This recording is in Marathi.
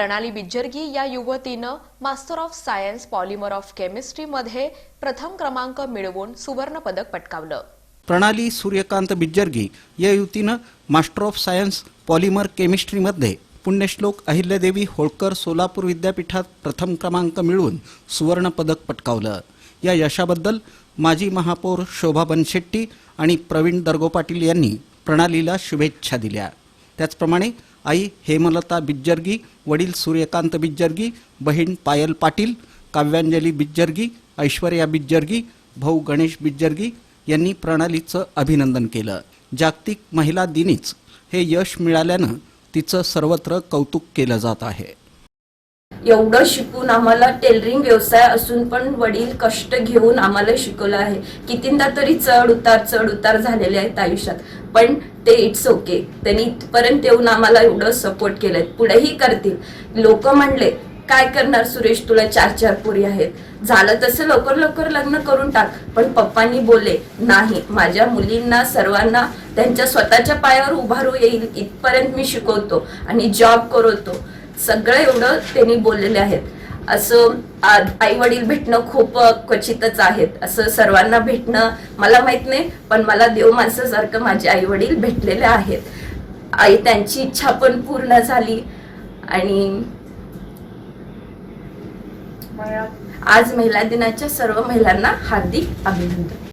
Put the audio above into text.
प्रणाली बिज्जर्गी या युवतीनं master of science polymer of केमिस्ट्रीमध्ये प्रथम क्रमांक मिळवून सुवर्णपदक पटकावलं. प्रणाली सूर्यकांत बिज्जर्गी या युवतीनं मास्टर ऑफ सायन्स पॉलिमर केमिस्ट्रीमध्ये पुण्यश्लोक अहिल्यादेवी होळकर सोलापूर विद्यापीठात प्रथम क्रमांक मिळवून सुवर्णपदक पटकावलं. या यशाबद्दल माजी महापौर शोभा बनशेट्टी आणि प्रवीण दर्गो पाटील यांनी प्रणालीला शुभेच्छा दिल्या. त्याचप्रमाणे आई हेमलता बिज्जर्गी वडील सूर्यकांत बिज्जर्गी बहीण पायल पाटील काव्यांजली बिज्जर्गी ऐश्वर्या बिज्जर्गी भाऊ गणेश बिज्जर्गी यांनी प्रणालीचं अभिनंदन केलं. जागतिक महिला दिनीच हे यश मिळाल्यानं तिचं सर्वत्र कौतुक केलं जात आहे. एवढं शिकून आम्हाला टेलरिंग व्यवसाय असून पण वडील कष्ट घेऊन आम्हाला शिकवलं आहे. कितींदा तरी चढ उतार चढ उतार झालेले आहेत आयुष्यात. पण ते इट्स ओके त्यांनी इथपर्यंत येऊन आम्हाला एवढं सपोर्ट केलंय. पुढेही करतील. लोक म्हणले काय करणार सुरेश? तुला चार चार पोरी आहेत. झालं तसं लवकर लवकर लग्न करून टाक. पण पप्पांनी बोलले नाही माझ्या मुलींना सर्वांना त्यांच्या स्वतःच्या पायावर उभारू येईल. इथपर्यंत मी शिकवतो आणि जॉब करवतो. सगळं एवढं त्यांनी बोललेले आहेत. असं आई वडील भेटणं खूप क्वचितच आहेत. असं सर्वांना भेटणं मला माहीत नाही पण मला देव माणसासारखं माझे आई वडील भेटलेले आहेत. आई त्यांची इच्छा पण पूर्ण झाली आणि आज महिला दिनाच्या सर्व महिलांना हार्दिक अभिनंदन.